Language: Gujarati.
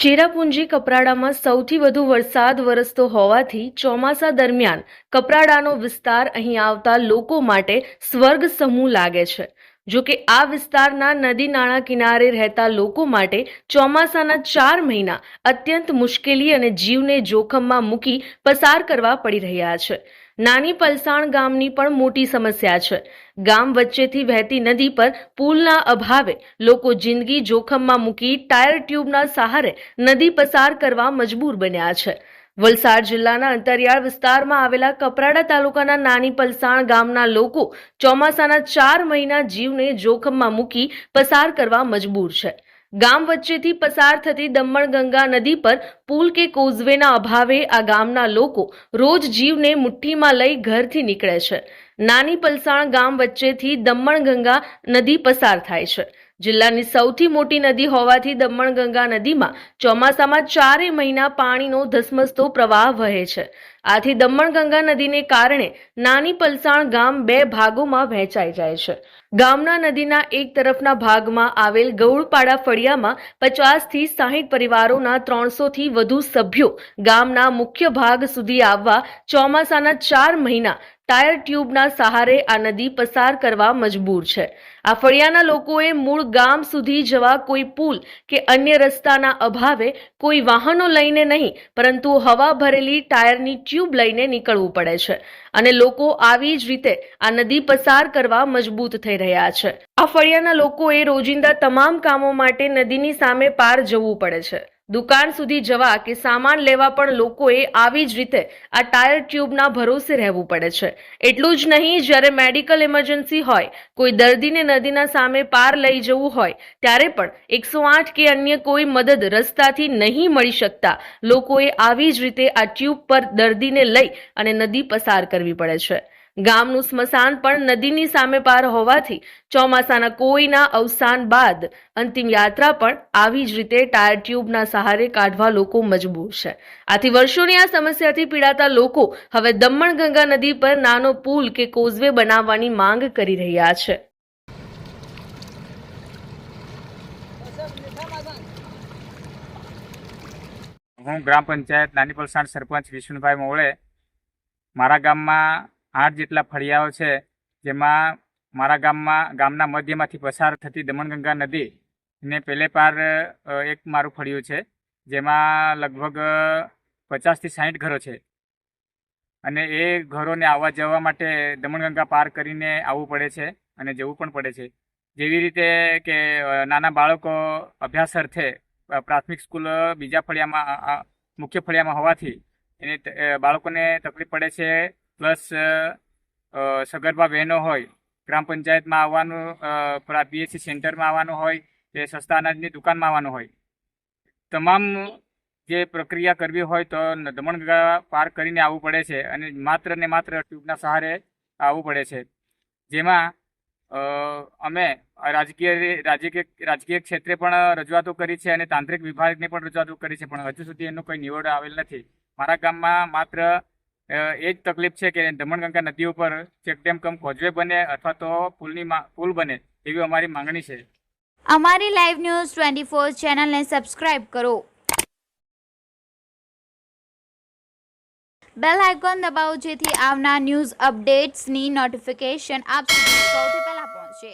ચેરાપુંજી કપરાડામાં સૌથી વધુ વરસાદ વરસતો હોવાથી ચોમાસા દરમિયાન કપરાડાનો વિસ્તાર અહીં આવતા લોકો માટે સ્વર્ગ સમૂહ લાગે છે. જો કે આ વિસ્તારના નદી નાળા કિનારે રહેતા લોકો માટે ચોમાસાના ચાર મહિના અત્યંત મુશ્કેલી અને જીવને જોખમમાં મૂકી પસાર કરવા પડી રહ્યા છે. નાની પલસાણ ગામની પણ મોટી સમસ્યા છે. ગામ વચ્ચેથી વહેતી નદી પર પુલના અભાવે લોકો જિંદગી જોખમમાં મૂકી ટાયર ટ્યુબના સહારે નદી પસાર કરવા મજબૂર બન્યા છે. વલસાડ જિલ્લાના અંતરિયાળ વિસ્તારમાં આવેલા કપરાડા તાલુકાના નાની પલસાણ ગામના લોકો ચોમાસાના ચાર મહિના જીવને જોખમમાં મૂકી પસાર કરવા મજબૂર છે. ગામ વચ્ચેથી પસાર થતી દમણગંગા નદી પર પુલ કે કોઝવેના અભાવે આ ગામના લોકો રોજ જીવને મુઠ્ઠીમાં લઈ ઘરથી નીકળે છે. નાની પલસાણ ગામ વચ્ચેથી દમણગંગા નદી પસાર થાય છે. જિલ્લાની સૌથી મોટી નદી હોવાથી દમણ ગંગા નદીમાં ચોમાસામાં ચારે મહિના પાણીનો ધસમસતો પ્રવાહ વહે છે. આથી દમણગંગા નદીને કારણે નાની પલસાણ ગામ બે ભાગોમાં વહેંચાઈ જાય છે. ગામના નદીના એક તરફના ભાગમાં આવેલ ગૌળપાડા ફળિયામાં પચાસથી સાહીઠ પરિવારોના ત્રણસોથી વધુ સભ્યો ગામના મુખ્ય ભાગ સુધી આવવા ચોમાસાના ચાર મહિના ટાયર ટ્યુબના સહારે આ નદી પસાર કરવા મજબૂર છે. આ ફળિયાના લોકોએ મૂળ ગામ સુધી જવા કોઈ પુલ કે અન્ય રસ્તાના અભાવે કોઈ વાહનો લઈને નહીં, પરંતુ હવા ભરેલી ટાયરની ટ્યુબ લઈને નીકળવું પડે છે. અને લોકો આવી જ રીતે આ નદી પસાર કરવા મજબૂત થઈ રહ્યા છે. આ ફળિયાના લોકોએ રોજિંદા તમામ કામો માટે નદીની સામે પાર જવું પડે છે. દુકાન સુધી જવા કે સામાન લેવા પણ લોકોએ આવી જ રીતે આ ટાયર ટ્યુબના ભરોસે રહેવું પડે છે. એટલું જ નહીં, જ્યારે મેડિકલ ઇમરજન્સી હોય, કોઈ દર્દીને નદીના સામે પાર લઈ જવું હોય, ત્યારે પણ એકસો આઠ કે અન્ય કોઈ મદદ રસ્તાથી નહીં મળી શકતા લોકોએ આવી જ રીતે આ ટ્યુબ પર દર્દીને લઈ અને નદી પસાર કરવી પડે છે. ગામનું સ્મશાન પણ નદીની સામે પાર હોવાથી ચોમાસાના કોઈના અવસાન બાદ અંતિમ યાત્રા પણ આવી જ રીતે ટાયર ટ્યુબના સહારે કાઢવા લોકો મજબૂર છે. આથી વર્ષોની આ સમસ્યાથી પીડાતા લોકો હવે દમણ ગંગા નદી પર નાનો પુલ કે કોઝવે બનાવવાની માંગ કરી રહ્યા છે. હું ગ્રામ પંચાયત નાની પલસાણ સરપંચ વિષ્ણુભાઈ મોવળે મારા ગામમાં આઠ જેટલા ફળિયાઓ છે, જેમાં મારા ગામમાં, ગામના મધ્યમાંથી પસાર થતી દમણગંગા નદી, ને પેલે પાર એક મારું ફળિયું છે, જેમાં લગભગ પચાસથી સાહીઠ ઘરો છે. અને એ ઘરોને આવવા જવા માટે દમણગંગા પાર કરીને આવવું પડે છે અને જવું પણ પડે છે. જેવી રીતે કે નાના બાળકો અભ્યાસ અર્થે પ્રાથમિક સ્કૂલ બીજા ફળિયામાં મુખ્ય ફળિયામાં હોવાથી એને બાળકોને તકલીફ પડે છે પ્લસ સગર્ભા બહેનો હોય, ગ્રામ પંચાયતમાં આવવાનું પેલા બીએસસી સેન્ટરમાં આવવાનું હોય કે સસ્તા અનાજની દુકાનમાં આવવાનું હોય. તમામ જે પ્રક્રિયા કરવી હોય તો દમણગા પાર કરીને આવવું પડે છે અને માત્ર ને માત્ર ટ્યુબના સહારે આવવું પડે છે. જેમાં અમે રાજકીય રાજકીય રાજકીય ક્ષેત્રે પણ રજૂઆતો કરી છે અને તાંત્રિક વિભાગને પણ રજૂઆતો કરી છે, પણ હજુ સુધી એનો કોઈ નિવડ આવેલ નથી. મારા ગામમાં માત્ર એ જ તકલીફ છે કે દમણગંગા નદી ઉપર ચેકડેમ કમ કોઝવે બને અથવા તો પુલની પુલ બને એવી અમારી માંગણી છે. અમારી લાઈવ ન્યૂઝ ટ્વેન્ટી ફોર ચેનલને સબસ્ક્રાઇબ કરો. બેલ આઇકોન દબાવો જેથી આવનાર ન્યૂઝ અપડેટ્સની નોટિફિકેશન આપ સુધી સૌથી પહેલા પહોંચે.